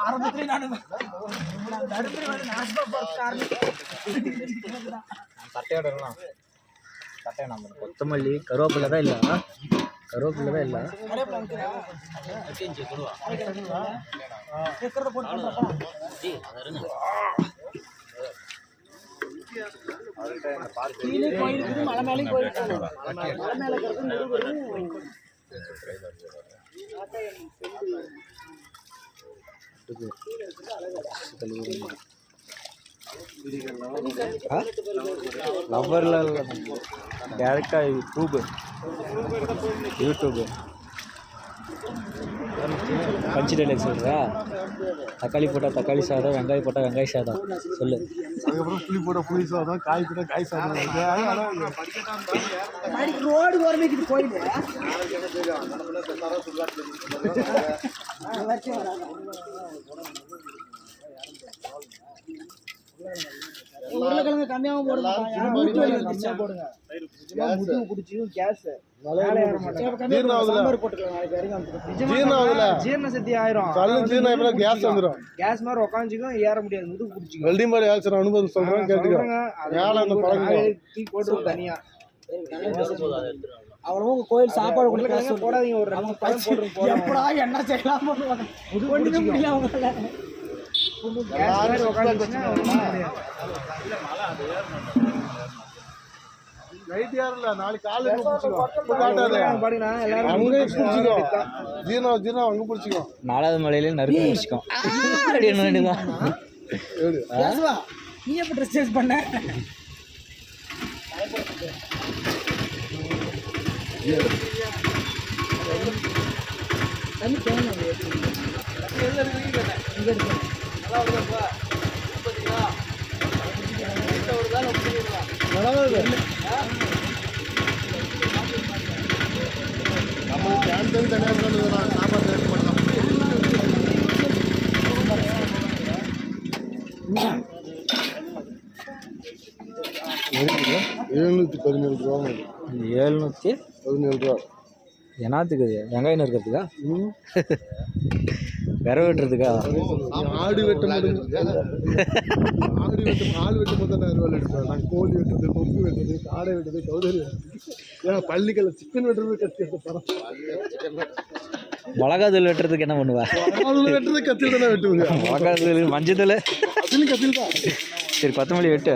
ஆரம்பத்திலே நான் தடுப்பி வந்து நாசமா பார்க்க சட்டையோட கொத்தமல்லி கருவேப்பிலை தான் இல்லை. கருவேப்பிலை தான் இல்லை. கருவேப்பிலை கீழே போயிருக்குது மலை மேலேயும் மலை மேலே இருக்கிறது முருகரும் லவ்வரில் டேரெக்டாக யூடியூபு யூடியூபு பஞ்சு டைலாக் சொல்கிறா தக்காளி போட்டால் தக்காளி சாதம் வெங்காயம் போட்டால் வெங்காய சாதம். சொல்லு. அதுக்கப்புறம் புளி போட புளி சாதம் காய் போட காய் சாதம். ரோடு ஓரமைக்குது கோயில் உருளைக்கிழங்கு கம்மியாகவும் போடுங்க மூட்டு வலி வந்துருச்சா. போடுங்க. முதுகு பிடிச்சியும் கேஸ்? ஜீரண சக்தி ஆயிரும். கேஸ் வந்துடும் கேஸ் மாதிரி உட்காந்துக்கும் ஏற முடியாது. முதுகு பிடிச்சிக்கும் வெல்டிங் மாதிரி ஆச்சு அனுபவம் சொல்றேன் கேட்டுக்கோ. மேல அந்த போட்டுருவோம் தனியா. அவ்வளவா கோயில் சாப்பாடு கொடுக்க போடாதீங்க ஒரு. எப்படா என்ன செய்யலாம் முடியல அவங்களால நைட் யாரும் இல்ல நாளைக்கு காலையில பிடிச்சிக்கோ. காட்டாத. அங்கே பிடிச்சிக்கோ. அங்க பிடிச்சிக்கோ. நாலாவது மலையில நறுக்கு பேசுவா நீ எப்ப ட்ரெஸ் சேஞ்ச் பண்ண? தண்ணி தேவை நம்ம கேன்சல் தனியாக சாப்பாடு ரேட் பண்ணலாம் எழுநூத்தி பதினேழு ரூபா. வருது. ஏழ்நூற்றி பதினேழு ரூபா. என்னத்துக்கு? வெங்காயம் நறுக்கிறதுக்கா? ம். விரவு வெட்டுறதுக்கா ஆடு வெட்ட முடியும் ஆடு வெட்டும் ஆள் வெட்டும் போது நான் ரூபாய் எடுப்பேன். நான் கோழி வெட்டுறது கொம்பு வெட்டுறது காடை வெட்டுறது கௌதரி வெட்டுறது. ஏன் பள்ளிக்கல்ல சிக்கன் வெட்டுறது கத்தி எடுத்து வெட்டுறதுக்கு என்ன பண்ணுவா? அதில் வெட்டுறது கத்தியில் தானே வெட்டுவாங்க மிளகாத்தூள் மஞ்சத்தூள். கத்தியில் தான் சரி கொத்தமல்லி வெட்டு.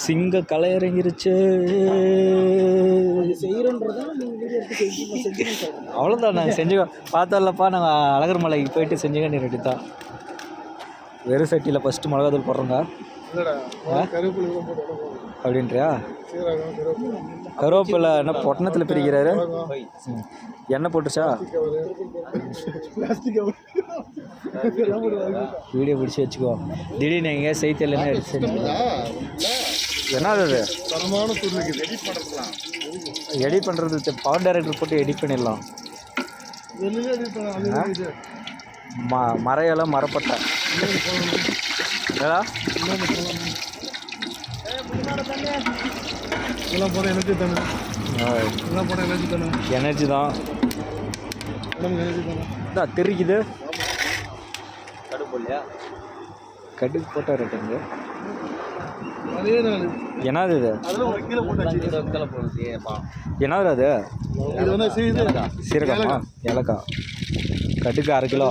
சிங்க களை இறங்கிருச்சு அவ்வளோதான் நாங்கள் செஞ்சு பார்த்தோம்லப்பா நாங்கள் அழகர் மலைக்கு போயிட்டு செஞ்சுக்க நீ ரெடி தான். வெறும் சட்டியில் ஃபஸ்ட்டு மிளகாத்தூள் போடுறோங்க. அப்படின்றியா? கருவேப்பிலை. என்ன பொட்டணத்தில் பிரிக்கிறாரு. எண்ணெய் போட்டுச்சா வீடியோ பிடிச்சி வச்சுக்கோ. திடீர்னு எங்கேயா செய்தியில் எடுத்து செஞ்சு என்னது அது? தரமான இருக்குது எடிட் பண்ணுறதுலாம் எடிட் பண்ணுறது பவர் டைரக்டர் போட்டு எடிட் பண்ணிடலாம். ம மரையெல்லாம் மரப்பட்டை. எனர்ஜி தானே? இதெல்லாம் போட எனர்ஜி தானே எனர்ஜி தான் உடம்புக்கு எனர்ஜி தானே இதான் தெரிக்குது கடுப்பு இல்லையா கடுப்பு போட்டால் ரெட்டுங்க என்னது இது? போட்டு என்னது அது? இது சீரகமா. ஏலக்காய். கட்டுக்கு அரை கிலோ.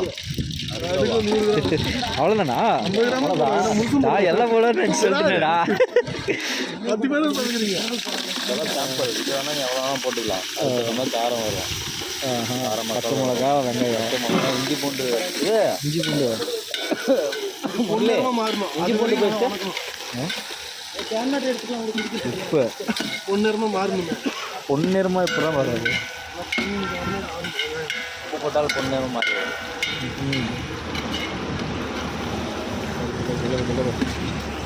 அதுக்கு கிராம். அவ்வளோதானா நான் எல்லாம் போல சொல்லிட்டேடா பத்து பேரும் சொல்லுறீங்க போட்டுக்கலாம். காரம் வரும். பச்சை மிளகா வெங்காயம். இஞ்சி பூண்டு. இது இஞ்சி பூண்டு. மாறணும் இஞ்சி பூண்டு பேஸ்ட்டு உப்பு பொண்ணுமா மாறணுமே. பொன்னிறமா இப்போ தான் வராது உப்பு போட்டாலும் பொன்னிறம் மாறி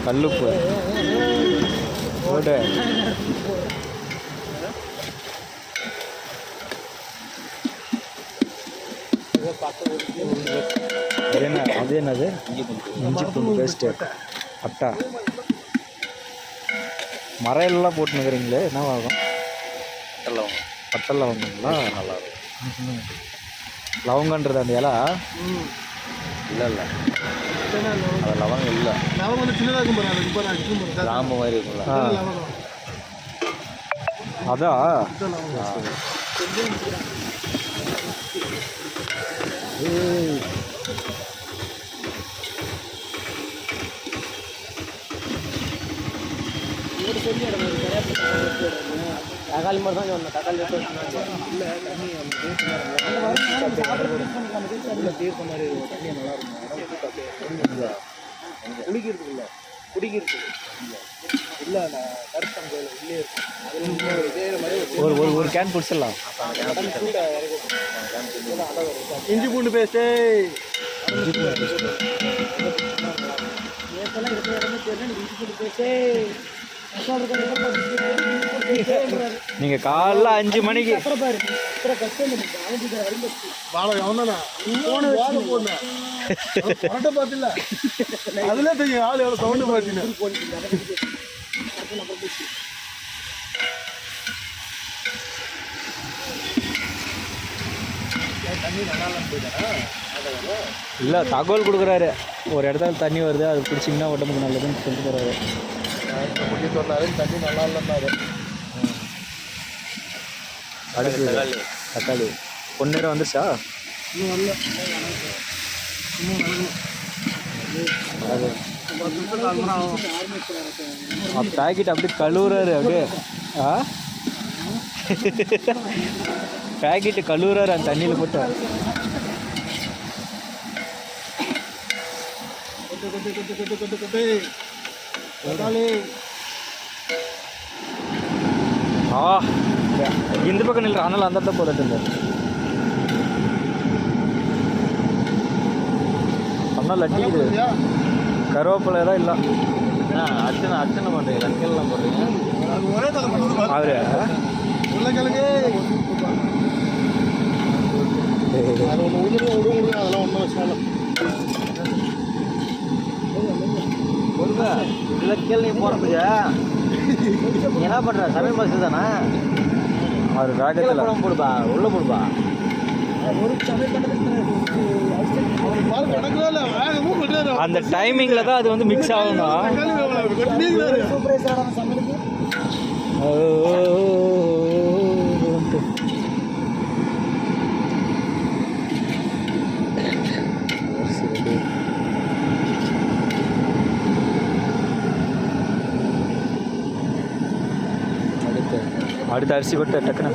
கல்லுப்பு போட்டு அது என்ன அது என்னது? இஞ்சி பூண்டு பேஸ்ட்டு அட்டா. மறையெல்லாம் போட்டுனுக்குறீங்களே என்ன ஆகும் பட்டை லவங்கங்களா நல்லா இருக்கும் லவங்கன்றது அந்த இலை? இல்லை இல்லை. அது லவங்கம் இல்லை. லவங்கம் வந்து சின்னதாக இருக்கும் மாதிரி இருக்கும்ல. அதான் தக்காளி மட்டும் தான் சொன்னேன் தக்காளி எடுத்து தீர்த்த மாதிரி தண்ணி நல்லா இருக்கும் இல்லை குடிக்கிறதுக்கு. இல்ல நான் கருத்தம் கோயில் உள்ளே இருக்கும் அதுல இதே மாதிரி ஒரு ஒரு ஒரு கேன் குடிச்சிடலாம். இஞ்சி பூண்டு பேஸ்ட்டு நேத்தெல்லாம் இருக்கிற இடமே தெரியல நீ இஞ்சி நீங்கள் காலைல அஞ்சு மணிக்கு வாழை அவனா போன வாழை போன. பரட்டை பார்த்தில்ல. அதுல தெரியும் ஆள் எவ்வளோ சவுண்டு பார்த்தீங்க இல்லை தகவல் கொடுக்குறாரு. ஒரு இடத்துல தண்ணி வருது அது குடிச்சிங்கன்னா உடம்புக்கு நல்லதுன்னு சொல்லிட்டு போகிறாரு தண்ணி நல்லா இல்லைன்னாரு. அடுத்து தக்காளி. வந்துச்சா இன்னும் வரல. பேக்கெட் அப்படியே கழுவுறாரு அப்படியே. ஆ? பேக்கெட்டு கழுவுறாரு அந்த தண்ணியில் போட்டு. ஆ. இந்த பக்கம் நில்ற. ஆனால் அந்த இடத்த லட்டிக்குது புரியுதா? கருவேப்பிலை தான் இல்லை. அர்ச்சனை அர்ச்சனை பண்ணுறீங்க லங்கெல்லாம் போடுறீங்க. அவரு? உருளைக்கிழங்கு அதெல்லாம் ஒன்றும் வச்சாலும் கேள்வி போகிறதுக்கு என்ன பண்ணுற சமையல் மாசு தானே? அவர் வேகத்தில். போடுப்பா உள்ள போடுப்பா. அந்த டைமிங்கில் தான் அது வந்து மிக்ஸ் ஆகணும் தக்காளி அடுத்த அரிசி கொட்ட டக்குன்னு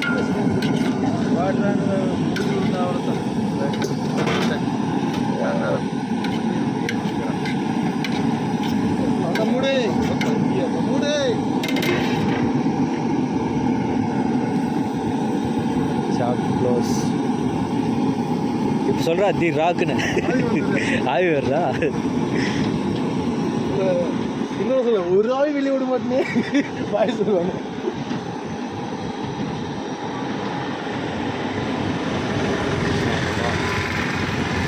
ஷாப் க்ளோஸ் இப்போ சொல்கிறா தி ராக்குன்னு. ஆவி வர்றா. இன்னொரு சொல்ல ஒரு ஆள் வெளியே விட மாட்டேனே. பாய் சொல்லுவாங்க